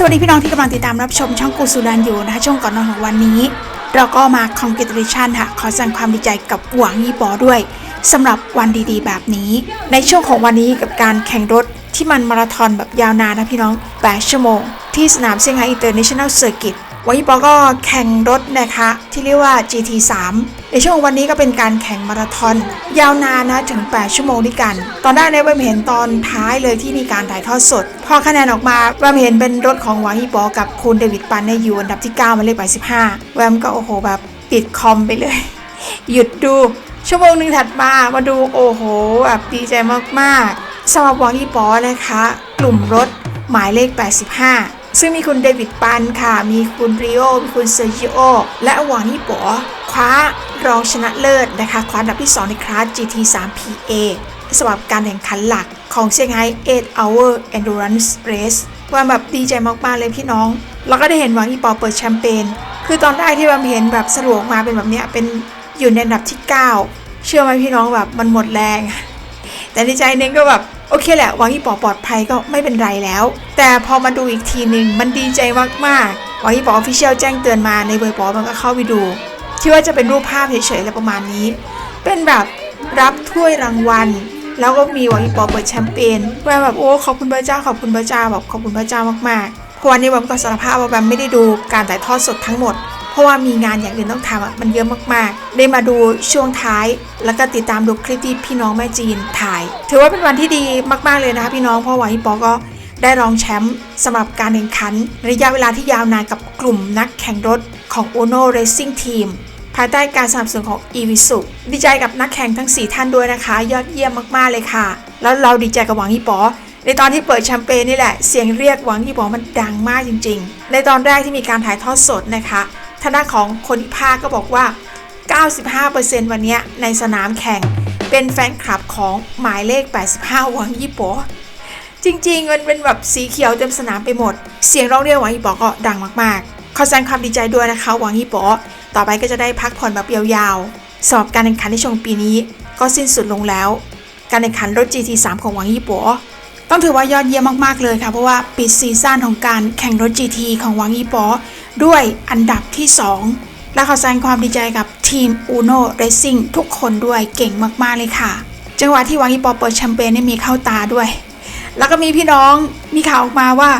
สวัสดีพี่น้องที่กำลังติดตามรับชมช่องกูสุรันอยู่นะคะช่วงก่อนนอนของวันนี้ เราก็มา congratulation ค่ะขอแสดงความดีใจกับหวังยี่ปอด้วยสำหรับวันดีๆ แบบนี้ ในช่วงของวันนี้กับการแข่งรถที่มันมาราธอนแบบยาวนานนะพี่น้อง 8 ชั่วโมง ที่สนามเซี่ยงไฮ้ International Circuit วันยี่ปอก็แข่งรถนะคะ ที่เรียกว่า GT3 ในช่วงวันนี้ก็เป็นการแข่งมาราธอนยาวนานนะถึง 8 ชั่วโมงด้วยกัน ตอนแรกเนี่ยแวมเห็นตอนท้ายเลยที่มีการถ่ายทอดสด พอคะแนนออกมาแวมเห็นเป็นรถของหวังฮีปอกับคุณเดวิดปันเนี่ยอยู่อันดับที่ 9 มาเลขไป15 แวมก็โอ้โหแบบปิดคอมไปเลย หยุดดู ชั่วโมงหนึ่งถัดมามาดูโอ้โหแบบดีใจมากๆสำหรับวังฮีปอนะคะ กลุ่มรถหมายเลข 85 ซึ่งมีคุณเดวิดปันค่ะ มีคุณริโอ มีคุณเซอร์จิโอ และหวังยี่ป๋อคว้ารองชนะเลิศนะคะ คว้าอันดับที่ 2 ในคลาส GT3 PA สำหรับการแข่งขันหลักของเซี่ยงไฮ้ 8 Hour Endurance Race ว่าแบบดีใจมากๆเลยพี่น้อง แล้วก็ได้เห็นหวังยี่ป๋อเปิดแชมเปญ คือตอนแรกที่วาเห็นแบบสรุปมาเป็นแบบเนี้ย เป็นอยู่ในอันดับที่ 9 เชื่อไหมพี่น้องแบบมันหมดแรง แต่ในใจนึงก็แบบ โอเคแหละวางยี่ปอปลอดภัยก็ไม่เป็นไรแล้ว แต่พอมาดูอีกทีหนึ่งมันดีใจมากๆวางยี่ปอออฟฟิเชียลแจ้งเตือนมาในเบอร์ปอมันก็เข้าไปดู คิดว่าจะเป็นรูปภาพเฉยๆอะไรประมาณนี้ เป็นแบบรับถ้วยรางวัล แล้วก็มีวางยี่ปอเปิดแชมเปญแวแบบโอ้ขอบคุณพระเจ้าขอบคุณพระเจ้าแบบขอบคุณพระเจ้ามากๆเพราะวันนี้แวมก็สารภาพว่าแวมไม่ได้ดูการถ่ายทอดสดทั้งหมด ราะว่ามีงานอย่างอื่นต้องทำอะมันเยอะมากๆ ได้มาดูช่วงท้าย แล้วก็ติดตามดูคลิปที่พี่น้องแม่จีนถ่าย ถือว่าเป็นวันที่ดีมากๆเลยนะคะพี่น้องเพราะว่าฮิปปอก็ได้รองแชมป์สำหรับการแข่งขัน ระยะเวลาที่ยาวนานกับกลุ่มนักแข่งรถของ Ono Racing Team ภายใต้การสนับสนุนของ e v i s u ดีใจกับนักแข่งทั้ง 4 ท่านด้วยนะคะ ยอดเยี่ยมมากๆเลยค่ะ แล้วเราดีใจกับหวังฮิปปอ ในตอนที่เปิดแชมเปญนี่แหละ เสียงเรียกหวังฮิปปอมันดังมากจริง ๆ ในตอนแรกที่มีการถ่ายทอดสดนะคะ ทางด้านของคนที่พาก็บอกว่า 95%วันนี้ในสนามแข่งเป็นแฟนคลับของหมายเลข 85 หวังยี่ปอจริงๆ มันเป็นแบบสีเขียวเต็มสนามไปหมด เสียงร้องเรียกหวังยี่ปอก็ดังมากๆ ขอแสดงความดีใจด้วยนะคะ หวังยี่ปอต่อไปก็จะได้พักผ่อนแบบยาวๆสอบการแข่งขันในช่วงปีนี้ ก็สิ้นสุดลงแล้ว การแข่งขันรถ GT3 ของหวังยี่ปอ ต้องถือว่ายอดเยี่ยมมากๆเลยค่ะ เพราะว่าปิดซีซั่นของการแข่งรถ GT ของวังยีปอด้วยอันดับที่ 2 และขอแสดงความดีใจกับทีม Uno Racing ทุกคนด้วยเก่งมากๆเลยค่ะ จังหวะที่วังอีปอเปิดแชมเปญนี่มีเข้าตาด้วย แล้วก็มีพี่น้องมีข่าวออกมาว่า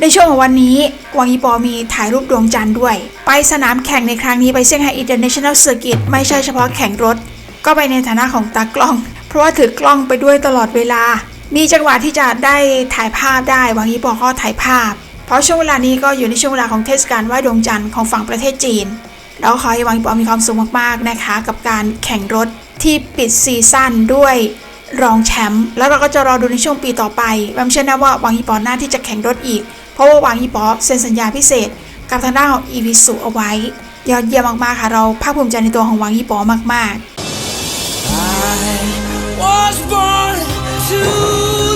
ในช่วงของวันนี้วังอีปอมีถ่ายรูปดวงจันทร์ด้วย ไปสนามแข่งในครั้งนี้ไปเซี่ยงไฮ้ International Circuit ไม่ใช่เฉพาะแข่งรถ ก็ไปในฐานะของตากล้อง เพราะว่าถือกล้องไปด้วยตลอดเวลา มีจังหวะที่จะได้ถ่ายภาพได้วังอีปอก็ถ่ายภาพ เพราะช่วงเวลานี้ก็อยู่ในช่วงเวลาของเทศกาลไหว้ดวงจันทร์ของฝั่งประเทศจีน แล้วขอให้วังอีปอมีความสุขมากๆนะคะ กับการแข่งรถที่ปิดซีซั่นด้วยรองแชมป์แล้วเราก็จะรอดูในช่วงปีต่อไปแวมเชื่อนะว่าวังอีปอหน่าที่จะแข่งรถอีก เพราะว่าวังอีปอเซ็นสัญญาพิเศษ กับทางด้านของอีวิสุเอาไว้ ยอดเยี่ยมมากๆค่ะเราภาคภูมิใจในตัวของวังอีปอมากๆ I was born to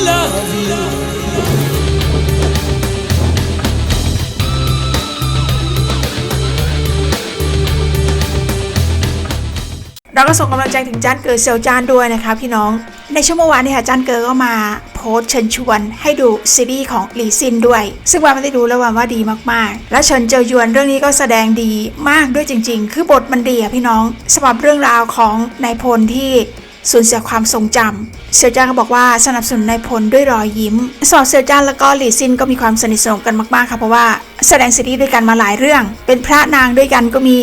love you. เราก็ส่งกำลังใจถึงจันเกิดเซลจานด้วยนะคะพี่น้อง ในช่วงเมื่อวานนี้ค่ะจันเกิดก็มาโพสเชิญชวนให้ดูซีรีส์ของหลีซินด้วย ซึ่งวานไม่ได้ดูแล้ววานว่าดีมากๆ และเฉินเจอยวนเรื่องนี้ก็แสดงดีมากด้วยจริง ๆ คือบทมันดีอะพี่น้องสำหรับเรื่องราวของนายพลที่ สูญเสียความทรงจำเซียวจานก็บอกว่าสนับสนุนนายพลด้วยรอยยิ้มสำหรับเซียวจานแล้วก็หลีซินก็มีความสนิทสนมกันมากๆค่ะเพราะว่าแสดงซีรีส์ด้วยกันมาหลายเรื่อง เป็นพระนางด้วยกันก็มี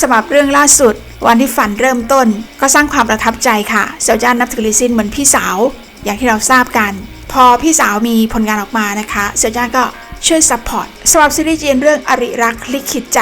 สำหรับเรื่องล่าสุด วันที่ฝันเริ่มต้น ก็สร้างความประทับใจค่ะเซลจานนับถือหลิซินเหมือนพี่สาว อย่างที่เราทราบกัน พอพี่สาวมีผลงานออกมานะคะ เซลจานก็ ช่วยซัพพอร์ตสำหรับซีรีส์จีนเรื่องอริรักลิขิตใจ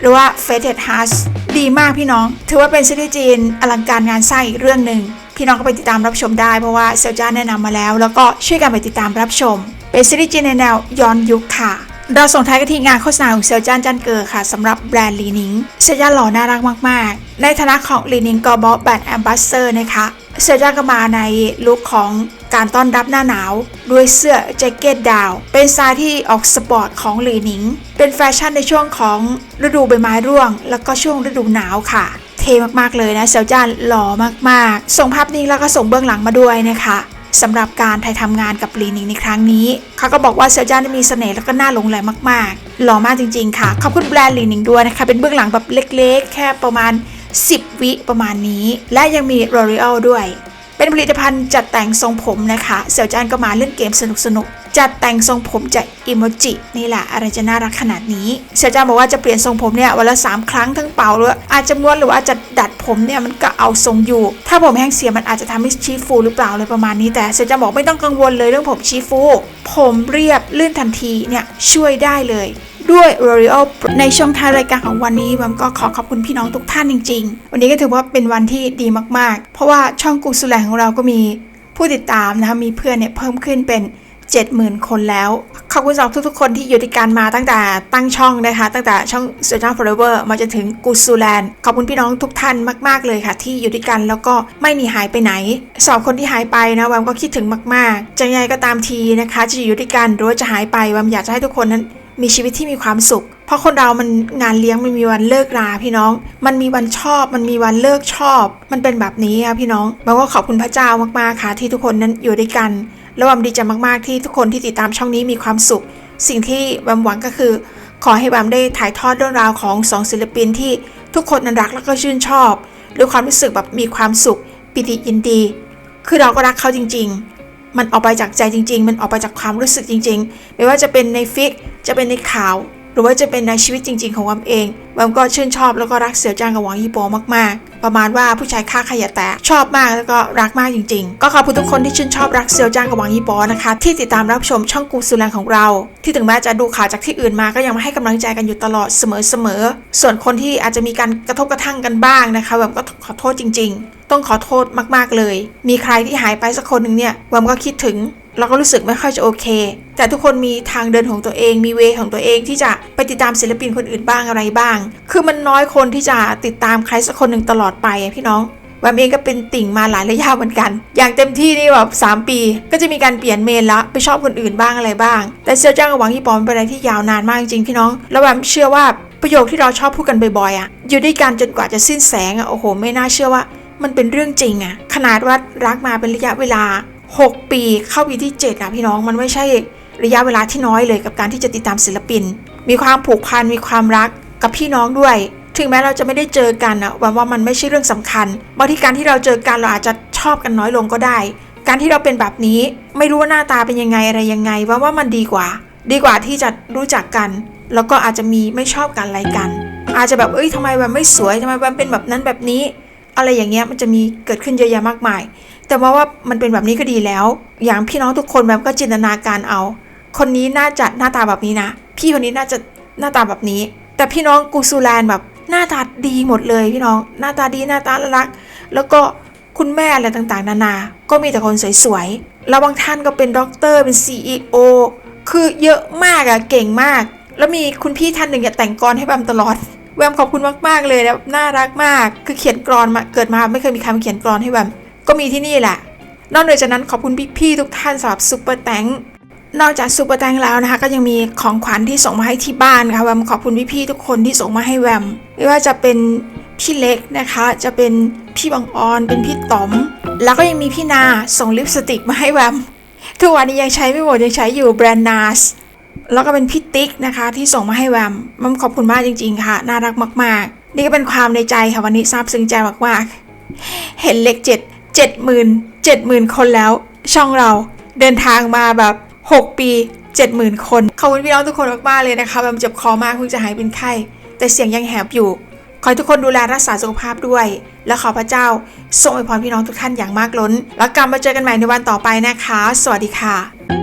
หรือว่า Fated Hearts ดีมากพี่น้อง ถือว่าเป็นซีรีส์จีนอลังการงานสร้างอีกเรื่องหนึ่งพี่น้องก็ไปติดตามรับชมได้เพราะว่าเซลจ้าแนะนำมาแล้ว แล้วก็ช่วยกันไปติดตามรับชม เป็นซีรีส์จีนในแนวย้อนยุคค่ะ เราส่งท้ายกันที่งานโฆษณาของเซลจันจันเกอร์ค่ะสำหรับแบรนด์ลีนิงเซลจันหล่อน่ารักมาก ๆ ในฐานะของลีนิงกอบอแบรนด์แอมบาสเซอร์นะคะเซลจันก็มาในลุคของการต้อนรับหน้าหนาว ด้วยเสื้อแจ็คเก็ตดาว เป็นสไตล์ที่ออกสปอร์ตของลีนิงเป็นแฟชั่นในช่วงของฤดูใบไม้ร่วง แล้วก็ช่วงฤดูหนาวค่ะ เทมากๆเลยนะเซลจันหล่อมากๆ ส่งภาพนิ่งแล้วก็ส่งเบื้องหลังมาด้วยนะคะ สำหรับการถ่ายทำงานกับลีนิงในครั้งนี้เขาก็บอกว่าเซียวจ้านมีเสน่ห์แล้วก็น่าหลงไหลมากๆหล่อมากจริงๆค่ะ ขอบคุณแบรนด์ลีนิงด้วยนะคะ เป็นเบื้องหลังแบบเล็กๆ แค่ประมาณ 10 วิประมาณนี้ และยังมี L'Oreal ด้วย เป็นผลิตภัณฑ์จัดแต่งทรงผมนะคะเสี่ยวจานก็มาเล่นเกมสนุกๆจัดแต่งทรงผมจากอิโมจินี่แหละอะไรจะน่ารักขนาดนี้เสี่ยวจานบอกว่าจะเปลี่ยนทรงผมเนี่ยวันละสามครั้งทั้งเป่าหรือาจจะม้วนหรือว่าจะดัดผมเนี่ยมันก็เอาทรงอยู่ ถ้าผมแห้งเสียมันอาจจะทำให้ชี้ฟูหรือเปล่าเลยประมาณนี้แต่เสี่ยวจานบอกไม่ต้องกังวลเลยเรื่องผมชี้ฟู ผมเรียบลื่นทันทีเนี่ยช่วยได้เลย ด้วย L'Oreal ในช่วงท้ายรายการของวันนี้แวมก็ขอขอบคุณพี่น้องทุกท่านจริง ๆ วันนี้ก็ถือว่าเป็นวันที่ดีมากๆ เพราะว่าช่องกูสุแลของเราก็มีผู้ติดตามนะคะมีเพื่อนเนี่ยเพิ่มขึ้นเป็น70,000 คนแล้ว ขอบคุณสำหรับทุกๆ คนที่อยู่ด้วยกันมาตั้งแต่ตั้งช่องนะคะ ตั้งแต่ช่อง s u r g e on Forever มาจนถึงกูซูแลนขอบคุณพี่น้องทุกท่านมากๆเลยค่ะ ที่อยู่ด้วยกันแล้วก็ไม่หนีหายไปไหนสอบคนที่หายไปนะแวมก็คิดถึงมากๆ จะยังไงก็ตามทีนะคะ จะอยู่ด้วยกันหรือว่าจะหายไปแวมอยากจะให้ทุกคนนั้น มีชีวิตที่มีความสุข เพราะคนเรามันงานเลี้ยงมันมีวันเลิกราพี่น้อง มันมีวันชอบ มันมีวันเลิกชอบ มันเป็นแบบนี้ค่ะพี่น้องแวมก็ขอบคุณพระเจ้ามากๆค่ะ ที่ทุกคนนั้นอยู่ด้วยกัน แล้วแวมดีใจมากๆที่ทุกคนที่ติดตามช่องนี้มีความสุข สิ่งที่แวมหวังก็คือ ขอให้แวมได้ถ่ายทอดเรื่องราวของสองศิลปินที่ทุกคนนั้นรักแล้วก็ชื่นชอบด้วยความรู้สึกแบบมีความสุข ปิติยินดี คือเราก็รักเขาจริง ๆ มันออกไปจากใจจริง ๆ มันออกไปจากความรู้สึกจริง ๆ ไม่ว่าจะเป็นในฟิก จะเป็นในข่าว หรือว่าจะเป็นในชีวิตจริง ๆ ของวัมเองวัมก็ชื่นชอบแล้วก็รักเสี่ยวจ้างกับหวังยี่ปอมากๆ ประมาณว่าผู้ชายฆ่าขยะแตกชอบมากแล้วก็รักมากจริง ๆ ก็ขอบคุณทุกคนที่ชื่นชอบรักเสี่ยวจ้างกับหวังยี่ปอนะคะ ที่ติดตามรับชมช่องกูสุแลนของเรา ที่ถึงแม้จะดูข่าวจากที่อื่นมาก็ยังมาให้กำลังใจกันอยู่ตลอดเสมอๆส่วนคนที่อาจจะมีการกระทบกระทั่งกันบ้างนะคะวัมก็ขอโทษจริง ๆ ต้องขอโทษมากๆเลย มีใครที่หายไปสักคนหนึ่งเนี่ยวัมก็คิดถึง เราก็รู้สึกไม่ค่อยจะโอเค แต่ทุกคนมีทางเดินของตัวเอง มีเวของตัวเองที่จะไปติดตามศิลปินคนอื่นบ้างอะไรบ้าง คือมันน้อยคนที่จะติดตามใครสักคนหนึ่งตลอดไปอะพี่น้องแวมเองก็เป็นติ่งมาหลายระยะเหมือนกัน อย่างเต็มที่นี่แบบ3 ปี ก็จะมีการเปลี่ยนเมนละไปชอบคนอื่นบ้างอะไรบ้าง แต่เซียวจ้างกับหวังยี่ปอมเป็นอะไรที่ยาวนานมากจริงพี่น้อง แล้วแวมเชื่อว่าประโยคที่เราชอบพูดกันบ่อยๆอะอยู่ด้วยกันจนกว่าจะสิ้นแสงอะโอ้โห ไม่น่าเชื่อว่า มันเป็นเรื่องจริงอะขนาดว่ารักมาเป็นระยะเวลา 6 ปีเข้าปีที่7อะพี่น้องมันไม่ใช่ระยะเวลาที่น้อยเลยกับการที่จะติดตามศิลปิน มีความผูกพันมีความรักกับพี่น้องด้วย ถึงแม้เราจะไม่ได้เจอกันอะว่าว่ามันไม่ใช่เรื่องสำคัญบางทีการที่เราเจอกันเราอาจจะชอบกันน้อยลงก็ได้ การที่เราเป็นแบบนี้ไม่รู้ว่าหน้าตาเป็นยังไงอะไรยังไงว่าว่ามันดีกว่า ดีกว่าที่จะรู้จักกัน แล้วก็อาจจะมีไม่ชอบกันอะไรกัน อาจจะแบบเอ้ยทำไมแวมไม่สวยทำไมแวมเป็นแบบนั้นแบบนี้ อะไรอย่างเงี้ยมันจะมีเกิดขึ้นเยอะแยะมากมาย แต่ว่าว่ามันเป็นแบบนี้ก็ดีแล้ว อย่างพี่น้องทุกคนแบบก็จินตนาการเอา คนนี้น่าจะหน้าตาแบบนี้นะ พี่คนนี้น่าจะหน้าตาแบบนี้ แต่พี่น้องกูซูแลนแบบหน้าตาดีหมดเลยพี่น้อง หน้าตาดีหน้าตารัก แล้วก็คุณแม่อะไรต่างๆ นานา ก็มีแต่คนสวยๆ แล้วบางท่านก็เป็นด็อกเตอร์เป็น CEO คือเยอะมากอะเก่งมาก แล้วมีคุณพี่ท่านหนึ่งอยากแต่งกรให้แวมตลอดแวมขอบคุณมากๆเลยนะน่ารักมาก คือเขียนกรอนมาเกิดมาไม่เคยมีใครมาเขียนกรอนให้แวม ก็มีที่นี่แหละ นอกเหนือจากนั้นขอบคุณพี่ๆทุกท่านสำหรับซูเปอร์แตงนอกจากซูเปอร์แตงแล้วนะคะ ก็ยังมีของขวัญที่ส่งมาให้ที่บ้านค่ะแวมขอบคุณพี่ๆทุกคนที่ส่งมาให้แวม ไม่ว่าจะเป็นพี่เล็กนะคะ จะเป็นพี่บังออนเป็นพี่ต๋อม แล้วก็ยังมีพี่นาส่งลิปสติกมาให้แวม ทุกวันนี้ยังใช้ไม่หมดยังใช้อยู่แบรนด์นาสแล้วก็เป็นพี่ติ๊กนะคะ ที่ส่งมาให้แวมมันขอบคุณมากจริง ๆ ค่ะ น่ารักมาก ๆ นี่ก็เป็นความในใจค่ะวันนี้ซาบซึ้งใจมากๆเห็นเลขเจ็ด เจ็ดหมื่นเจ็ดหมื่นคนแล้ว ช่องเราเดินทางมาแบบ 6 ปีเจ็ดหมื่นคน ขอบคุณพี่น้องทุกคนมากๆเลยนะคะแบบเจ็บคอมากเพิ่งจะหายเป็นไข้ แต่เสียงยังแหบอยู่ ขอให้ทุกคนดูแลรักษาสุขภาพด้วย และขอพระเจ้าทรงอวยพรพี่น้องทุกท่านอย่างมากล้น แล้วกลับมาเจอกันใหม่ในวันต่อไปนะคะ สวัสดีค่ะ